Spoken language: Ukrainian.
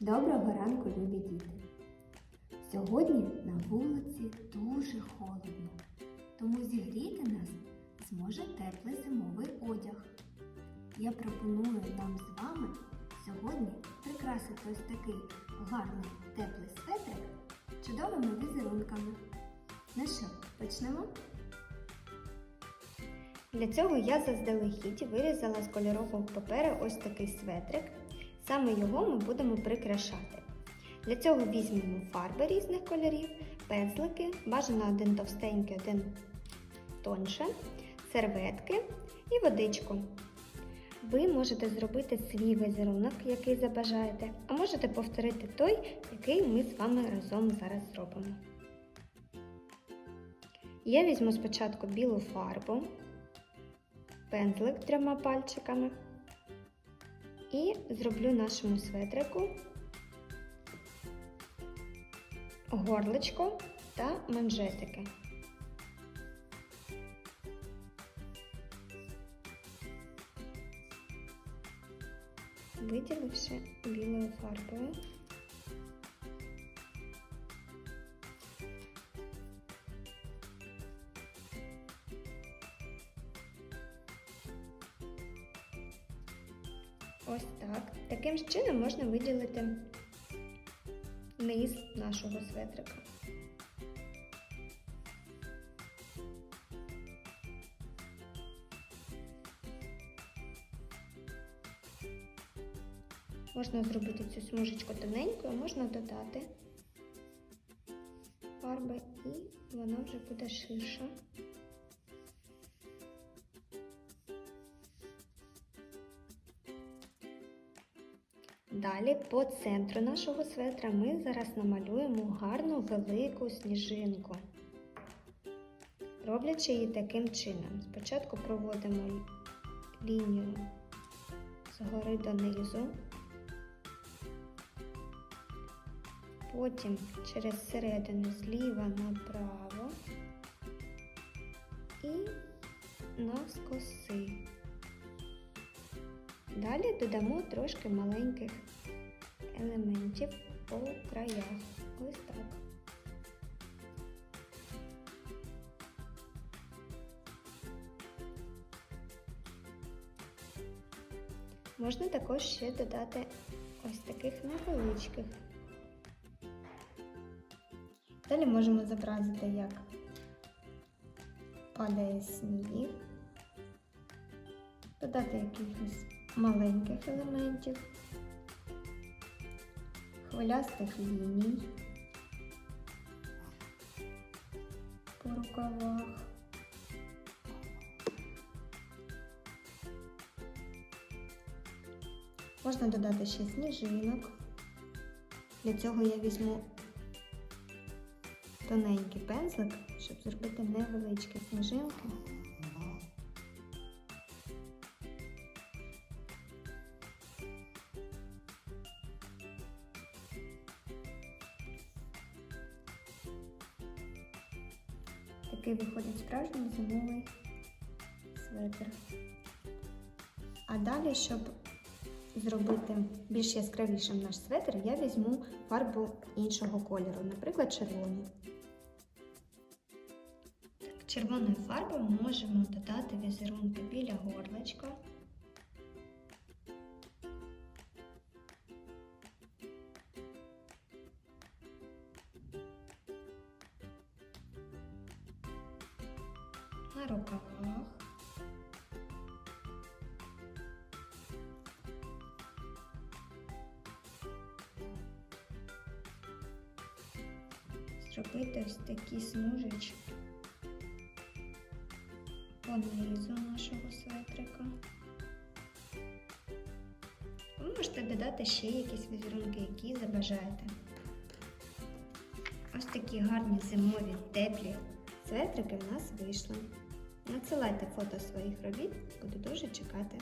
Доброго ранку, любі діти! Сьогодні на вулиці дуже холодно, тому зігріти нас зможе теплий зимовий одяг. Я пропоную нам з вами сьогодні прикрасити ось такий гарний теплий светрик чудовими візерунками. Ну що, почнемо? Для цього я заздалегідь вирізала з кольорового паперу ось такий светрик. Саме його ми будемо прикрашати. Для цього візьмемо фарби різних кольорів, пензлики, бажано один товстенький, один тонше, серветки і водичку. Ви можете зробити свій візерунок, який забажаєте, а можете повторити той, який ми з вами разом зараз зробимо. Я візьму спочатку білу фарбу, пензлик трьома пальчиками і зроблю нашому светрику горличко та манжетики. Виділивши білою фарбою. Ось так. Таким ж чином можна виділити низ нашого светрика. Можна зробити цю смужечку тоненькою, можна додати фарби і вона вже буде ширша. Далі по центру нашого светра ми зараз намалюємо гарну велику сніжинку, роблячи її таким чином. Спочатку проводимо лінію згори донизу, потім через середину зліва направо і навскоси. Далі додамо трошки маленьких елементів по краях. Ось так. Можна також ще додати ось таких невеличких. Далі можемо зобразити, як падає сніг, додати якихось маленьких елементів, хвилястих ліній по рукавах. Можна додати ще сніжинок. Для цього я візьму тоненький пензлик, щоб зробити невеличкі сніжинки. Такий виходить справжній зимовий светр. А далі, щоб зробити більш яскравішим наш светр, я візьму фарбу іншого кольору, наприклад, червону. Червоною фарбою можемо додати візерунки біля горлечка. На рукавах. Зробити ось такі смужечки по низу нашого светрика. Ви можете додати ще якісь візерунки, які забажаєте. Ось такі гарні зимові теплі светрики в нас вийшли. Надсилайте фото своїх робіт, буду дуже чекати.